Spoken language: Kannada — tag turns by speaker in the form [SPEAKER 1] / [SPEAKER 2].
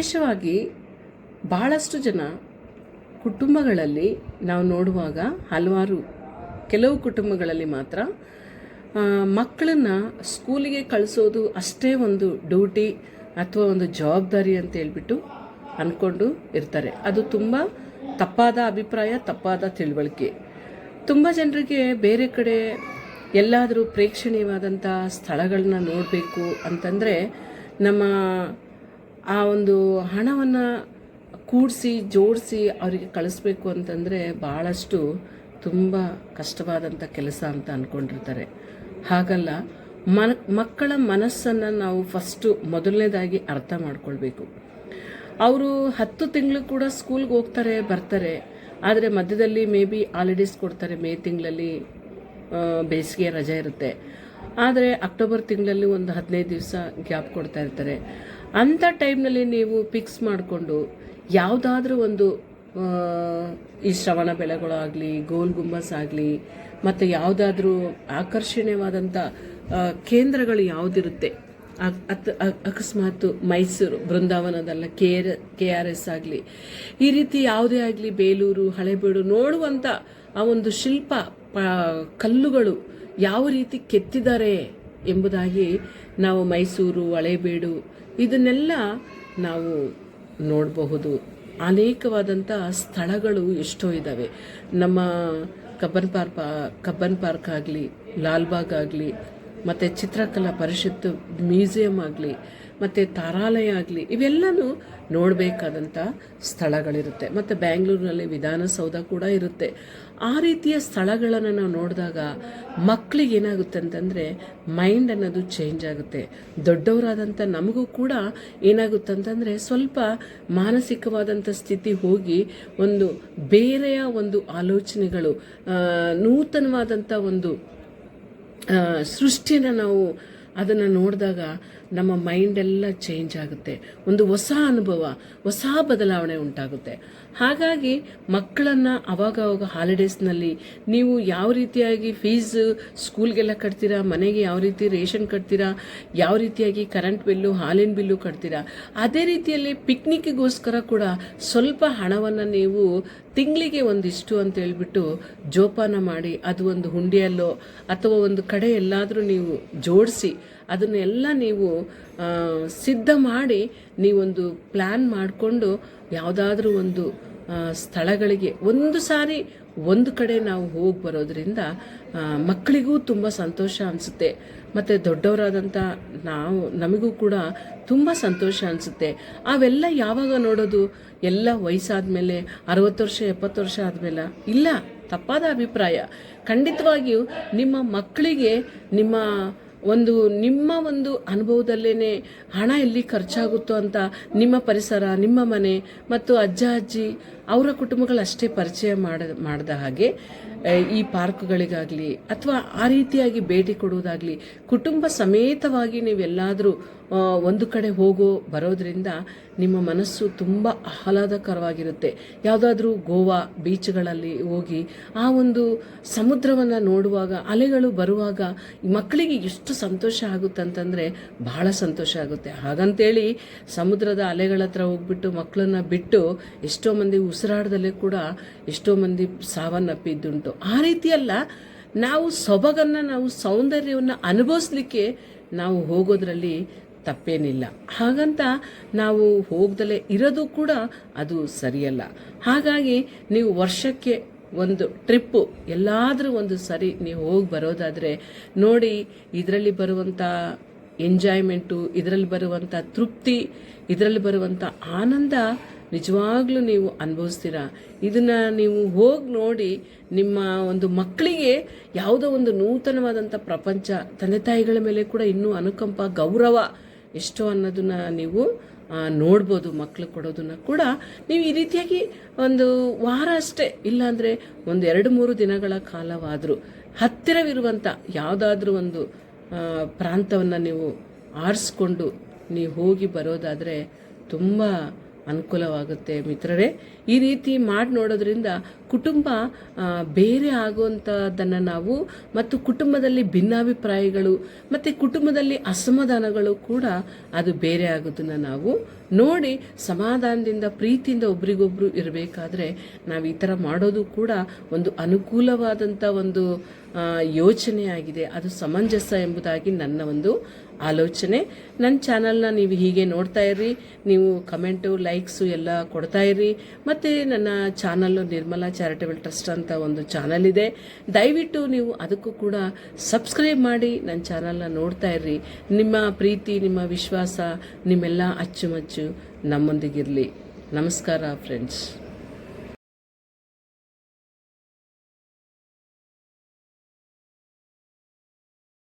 [SPEAKER 1] ವಿಶೇಷವಾಗಿ ಬಹಳಷ್ಟು ಜನ ಕುಟುಂಬಗಳಲ್ಲಿ ನಾವು ನೋಡುವಾಗ ಹಲವಾರು ಕೆಲವು ಕುಟುಂಬಗಳಲ್ಲಿ ಮಾತ್ರ ಮಕ್ಕಳನ್ನು ಸ್ಕೂಲಿಗೆ ಕಳಿಸೋದು ಅಷ್ಟೇ ಒಂದು ಡ್ಯೂಟಿ ಅಥವಾ ಒಂದು ಜವಾಬ್ದಾರಿ ಅಂತ ಹೇಳ್ಬಿಟ್ಟು ಅಂದ್ಕೊಂಡು ಇರ್ತಾರೆ. ಅದು ತುಂಬ ತಪ್ಪಾದ ಅಭಿಪ್ರಾಯ, ತಪ್ಪಾದ ತಿಳುವಳಿಕೆ. ತುಂಬ ಜನರಿಗೆ ಬೇರೆ ಕಡೆ ಎಲ್ಲಾದರೂ ಪ್ರೇಕ್ಷಣೀಯವಾದಂಥ ಸ್ಥಳಗಳನ್ನ ನೋಡಬೇಕು ಅಂತಂದರೆ ನಮ್ಮ ಆ ಒಂದು ಹಣವನ್ನು ಕೂಡಿಸಿ, ಜೋಡಿಸಿ ಅವರಿಗೆ ಕಳಿಸ್ಬೇಕು ಅಂತಂದರೆ ಭಾಳಷ್ಟು ತುಂಬ ಕಷ್ಟವಾದಂಥ ಕೆಲಸ ಅಂತ ಅಂದ್ಕೊಂಡಿರ್ತಾರೆ ಹಾಗಲ್ಲ, ಮನ, ಮಕ್ಕಳ ಮನಸ್ಸನ್ನು ನಾವು ಫಸ್ಟು ಮೊದಲನೇದಾಗಿ ಅರ್ಥ ಮಾಡ್ಕೊಳ್ಬೇಕು. ಅವರು ಹತ್ತು ತಿಂಗಳು ಕೂಡ ಸ್ಕೂಲ್ಗೆ ಹೋಗ್ತಾರೆ, ಬರ್ತಾರೆ. ಆದರೆ ಮಧ್ಯದಲ್ಲಿ ಮೇ ಬಿ ಹಾಲಿಡೇಸ್ ಕೊಡ್ತಾರೆ, ಮೇ ತಿಂಗಳಲ್ಲಿ ಬೇಸಿಗೆ ರಜೆ ಇರುತ್ತೆ. ಆದರೆ ಅಕ್ಟೋಬರ್ ತಿಂಗಳಲ್ಲಿ ಒಂದು ಹದಿನೈದು ದಿವಸ ಗ್ಯಾಪ್ ಕೊಡ್ತಾ ಇರ್ತಾರೆ. ಅಂಥ ಟೈಮ್ನಲ್ಲಿ ನೀವು ಫಿಕ್ಸ್ ಮಾಡಿಕೊಂಡು ಯಾವುದಾದ್ರೂ ಒಂದು ಈ ಶ್ರವಣ ಬೆಳೆಗಳಾಗಲಿ, ಗೋಲ್ ಗುಂಬಸ್ ಆಗಲಿ, ಮತ್ತು ಯಾವುದಾದ್ರೂ ಆಕರ್ಷಣೀಯವಾದಂಥ ಕೇಂದ್ರಗಳು ಯಾವುದಿರುತ್ತೆ? ಅಕಸ್ಮಾತ್ Mysuru, ಬೃಂದಾವನದಲ್ಲ K R K R S ಆಗಲಿ, ಈ ರೀತಿ ಯಾವುದೇ ಆಗಲಿ ಬೇಲೂರು, ಹಳೆಬೀಡು ನೋಡುವಂಥ ಆ ಒಂದು ಶಿಲ್ಪ ಕಲ್ಲುಗಳು ಯಾವ ರೀತಿ ಕೆತ್ತಿದ್ದಾರೆ? ಎಂಬುದಾಗಿ ನಾವು ಮೈಸೂರು, ಹಳೇಬೀಡು ಇದನ್ನೆಲ್ಲ ನಾವು ನೋಡಬಹುದು. ಅನೇಕವಾದಂಥ ಸ್ಥಳಗಳು ಎಷ್ಟೋ ಇದ್ದಾವೆ ನಮ್ಮ ಕಬ್ಬನ್ ಪಾರ್ಕ್ ಕಬ್ಬನ್ ಪಾರ್ಕ್ ಆಗಲಿ, ಲಾಲ್ಬಾಗ್ ಆಗಲಿ, ಮತ್ತು ಚಿತ್ರಕಲಾ ಪರಿಷತ್ತು, ಮ್ಯೂಸಿಯಂ ಆಗಲಿ ಮತ್ತು ತಾರಾಲಯ ಆಗಲಿ, ಇವೆಲ್ಲನೂ ನೋಡಬೇಕಾದಂಥ ಸ್ಥಳಗಳಿರುತ್ತೆ. ಮತ್ತು ಬ್ಯಾಂಗ್ಳೂರಿನಲ್ಲಿ ವಿಧಾನಸೌಧ ಕೂಡ ಇರುತ್ತೆ. ಆ ರೀತಿಯ ಸ್ಥಳಗಳನ್ನು ನಾವು ನೋಡಿದಾಗ ಮಕ್ಕಳಿಗೆ ಏನಾಗುತ್ತೆ ಅಂತಂದರೆ ಮೈಂಡ್ ಅನ್ನೋದು ಚೇಂಜ್ ಆಗುತ್ತೆ. ದೊಡ್ಡವರಾದಂಥ ನಮಗೂ ಕೂಡ ಏನಾಗುತ್ತೆ ಅಂತಂದರೆ ಸ್ವಲ್ಪ ಮಾನಸಿಕವಾದಂಥ ಸ್ಥಿತಿ ಹೋಗಿ ಒಂದು ಬೇರೆಯ ಒಂದು ಆಲೋಚನೆಗಳು ನೂತನವಾದಂಥ ಒಂದು ಸೃಷ್ಟಿನ ನಾವು ಅದನ್ನು ನೋಡಿದಾಗ ನಮ್ಮ ಮೈಂಡ್ ಎಲ್ಲ ಚೇಂಜ್ ಆಗುತ್ತೆ. ಒಂದು ಹೊಸ ಅನುಭವ, ಹೊಸ ಬದಲಾವಣೆ ಉಂಟಾಗುತ್ತೆ. ಹಾಗಾಗಿ ಮಕ್ಕಳನ್ನು ಅವಾಗ ಹಾಲಿಡೇಸ್ನಲ್ಲಿ ನೀವು ಯಾವ ರೀತಿಯಾಗಿ ಫೀಸ್ ಸ್ಕೂಲ್ಗೆಲ್ಲ ಕಟ್ತೀರಾ, ಮನೆಗೆ ಯಾವ ರೀತಿ ರೇಷನ್ ಕಟ್ತೀರಾ, ಯಾವ ರೀತಿಯಾಗಿ ಕರೆಂಟ್ ಬಿಲ್ಲು ಹಾಲಿನ ಬಿಲ್ಲು ಕಟ್ತೀರಾ, ಅದೇ ರೀತಿಯಲ್ಲಿ ಪಿಕ್ನಿಕ್ಗೋಸ್ಕರ ಕೂಡ ಸ್ವಲ್ಪ ಹಣವನ್ನು ನೀವು ತಿಂಗಳಿಗೆ ಒಂದಿಷ್ಟು ಅಂತ ಹೇಳ್ಬಿಟ್ಟು ಜೋಪಾನ ಮಾಡಿ, ಅದು ಒಂದು ಹುಂಡಿಯಲ್ಲೋ ಅಥವಾ ಒಂದು ಕಡೆ ಎಲ್ಲಾದರೂ ನೀವು ಜೋಡಿಸಿ ಅದನ್ನೆಲ್ಲ ನೀವು ಸಿದ್ಧ ಮಾಡಿ ನೀವೊಂದು ಪ್ಲ್ಯಾನ್ ಮಾಡಿಕೊಂಡು ಯಾವುದಾದ್ರೂ ಒಂದು ಸ್ಥಳಗಳಿಗೆ ಒಂದು ಸಾರಿ ಒಂದು ಕಡೆ ನಾವು ಹೋಗಿ ಬರೋದ್ರಿಂದ ಮಕ್ಕಳಿಗೂ ತುಂಬ ಸಂತೋಷ ಅನಿಸುತ್ತೆ. ಮತ್ತು ದೊಡ್ಡವರಾದಂಥ ನಾವು, ನಮಗೂ ಕೂಡ ತುಂಬ ಸಂತೋಷ ಅನಿಸುತ್ತೆ. ಅವೆಲ್ಲ ಯಾವಾಗ ನೋಡೋದು? ಎಲ್ಲ ವಯಸ್ಸಾದ ಮೇಲೆ ಅರವತ್ತು ವರ್ಷ, ಎಪ್ಪತ್ತು ವರ್ಷ ಆದಮೇಲೆ? ಇಲ್ಲ, ತಪ್ಪಾದ ಅಭಿಪ್ರಾಯ. ಖಂಡಿತವಾಗಿಯೂ ನಿಮ್ಮ ಮಕ್ಕಳಿಗೆ, ನಿಮ್ಮ ಒಂದು ನಿಮ್ಮ ಒಂದು ಅನುಭವದಲ್ಲೇ ಹಣ ಎಲ್ಲಿ ಖರ್ಚಾಗುತ್ತೋ ಅಂತ ನಿಮ್ಮ ಪರಿಸರ, ನಿಮ್ಮ ಮನೆ ಮತ್ತು ಅಜ್ಜ, ಅಜ್ಜಿ ಅವರ ಕುಟುಂಬಗಳಷ್ಟೇ ಪರಿಚಯ ಮಾಡ, ಮಾಡಿದ ಹಾಗೆ ಈ ಪಾರ್ಕ್ಗಳಿಗಾಗಲಿ ಅಥವಾ ಆ ರೀತಿಯಾಗಿ ಭೇಟಿ ಕೊಡುವುದಾಗಲಿ, ಕುಟುಂಬ ಸಮೇತವಾಗಿ ನೀವೆಲ್ಲಾದರೂ ಒಂದು ಕಡೆ ಹೋಗೋ, ಬರೋದ್ರಿಂದ ನಿಮ್ಮ ಮನಸ್ಸು ತುಂಬ ಆಹ್ಲಾದಕರವಾಗಿರುತ್ತೆ. ಯಾವುದಾದ್ರೂ ಗೋವಾ ಬೀಚ್ಗಳಲ್ಲಿ ಹೋಗಿ ಆ ಒಂದು ಸಮುದ್ರವನ್ನು ನೋಡುವಾಗ, ಅಲೆಗಳು ಬರುವಾಗ ಮಕ್ಕಳಿಗೆ ಎಷ್ಟು ಸಂತೋಷ ಆಗುತ್ತೆ ಅಂತಂದರೆ ಬಹಳ ಸಂತೋಷ ಆಗುತ್ತೆ. ಹಾಗಂತೇಳಿ ಸಮುದ್ರದ ಅಲೆಗಳ ಹತ್ರ ಹೋಗ್ಬಿಟ್ಟು ಮಕ್ಕಳನ್ನ ಬಿಟ್ಟು ಎಷ್ಟೋ ಮಂದಿ ಉಸಿರಾಡದಲ್ಲೇ ಕೂಡ ಎಷ್ಟೋ ಮಂದಿ ಸಾವನ್ನಪ್ಪಿದ್ದುಂಟು. ಆ ರೀತಿಯಲ್ಲ ನಾವು ಸೊಬಗನ್ನು, ನಾವು ಸೌಂದರ್ಯವನ್ನು ಅನುಭವಿಸ್ಲಿಕ್ಕೆ ನಾವು ಹೋಗೋದ್ರಲ್ಲಿ ತಪ್ಪೇನಿಲ್ಲ. ಹಾಗಂತ ನಾವು ಹೋಗ್ದಲೇ ಇರೋದು ಕೂಡ ಅದು ಸರಿಯಲ್ಲ. ಹಾಗಾಗಿ ನೀವು ವರ್ಷಕ್ಕೆ ಒಂದು ಟ್ರಿಪ್ಪು ಎಲ್ಲಾದರೂ ಒಂದು ಸರಿ ನೀವು ಹೋಗಿ ಬರೋದಾದರೆ ನೋಡಿ, ಇದರಲ್ಲಿ ಬರುವಂಥ ಎಂಜಾಯ್ಮೆಂಟು, ಇದರಲ್ಲಿ ಬರುವಂಥ ತೃಪ್ತಿ, ಇದರಲ್ಲಿ ಬರುವಂಥ ಆನಂದ ನಿಜವಾಗ್ಲೂ ನೀವು ಅನುಭವಿಸ್ತೀರಾ? ಇದನ್ನು ನೀವು ಹೋಗಿ ನೋಡಿ ನಿಮ್ಮ ಒಂದು ಮಕ್ಕಳಿಗೆ ಯಾವುದೋ ಒಂದು ನೂತನವಾದಂಥ ಪ್ರಪಂಚ ತಂದೆ ತಾಯಿಗಳ ಮೇಲೆ ಕೂಡ ಇನ್ನೂ ಅನುಕಂಪ, ಗೌರವ ಎಷ್ಟು ಅನ್ನೋದನ್ನ ನೀವು ನೋಡ್ಬೋದು ಮಕ್ಕಳು ಕೊಡೋದನ್ನ ಕೂಡ. ನೀವು ಈ ರೀತಿಯಾಗಿ ಒಂದು ವಾರ ಅಷ್ಟೇ ಇಲ್ಲಾಂದರೆ ಒಂದು ಎರಡು ಮೂರು ದಿನಗಳ ಕಾಲವಾದರೂ ಹತ್ತಿರವಿರುವಂಥ ಯಾವುದಾದ್ರೂ ಒಂದು ಪ್ರಾಂತವನ್ನು ನೀವು ಆರಿಸ್ಕೊಂಡು ನೀವು ಹೋಗಿ ಬರೋದಾದರೆ ತುಂಬ ಅನುಕೂಲವಾಗುತ್ತೆ ಮಿತ್ರರೇ. ಈ ರೀತಿ ಮಾಡಿ ನೋಡೋದ್ರಿಂದ ಕುಟುಂಬ ಬೇರೆ ಆಗುವಂಥದ್ದನ್ನು ನಾವು ಮತ್ತು ಕುಟುಂಬದಲ್ಲಿ ಭಿನ್ನಾಭಿಪ್ರಾಯಗಳು ಮತ್ತು ಕುಟುಂಬದಲ್ಲಿ ಅಸಮಾಧಾನಗಳು ಕೂಡ ಅದು ಬೇರೆ ಆಗೋದನ್ನು ನಾವು ನೋಡಿ ಸಮಾಧಾನದಿಂದ, ಪ್ರೀತಿಯಿಂದ ಒಬ್ರಿಗೊಬ್ರು ಇರಬೇಕಾದ್ರೆ ನಾವು ಈ ಥರ ಮಾಡೋದು ಕೂಡ ಒಂದು ಅನುಕೂಲವಾದಂಥ ಒಂದು ಯೋಚನೆಯಾಗಿದೆ. ಅದು ಸಮಂಜಸ ಎಂಬುದಾಗಿ ನನ್ನ ಒಂದು ಆಲೋಚನೆ. ನನ್ನ ಚಾನಲ್ನ ನೀವು ಹೀಗೆ ನೋಡ್ತಾ ಇರ್ರಿ. ನೀವು ಕಮೆಂಟು, ಲೈಕ್ಸು ಎಲ್ಲ ಕೊಡ್ತಾ ಇರ್ರಿ. ಮತ್ತು ನನ್ನ ಚಾನಲ್ಲು ನಿರ್ಮಲಾ ಚಾರಿಟೇಬಲ್ ಟ್ರಸ್ಟ್ ಅಂತ ಒಂದು ಚಾನಲ್ ಇದೆ. ದಯವಿಟ್ಟು ನೀವು ಅದಕ್ಕೂ ಕೂಡ ಸಬ್ಸ್ಕ್ರೈಬ್ ಮಾಡಿ ನನ್ನ ಚಾನಲ್ನ ನೋಡ್ತಾ ಇರ್ರಿ. ನಿಮ್ಮ ಪ್ರೀತಿ, ನಿಮ್ಮ ವಿಶ್ವಾಸ ನಿಮ್ಮೆಲ್ಲ ಅಚ್ಚುಮಚ್ಚು ನಮ್ಮೊಂದಿಗಿರಲಿ. ನಮಸ್ಕಾರ, ಫ್ರೆಂಡ್ಸ್.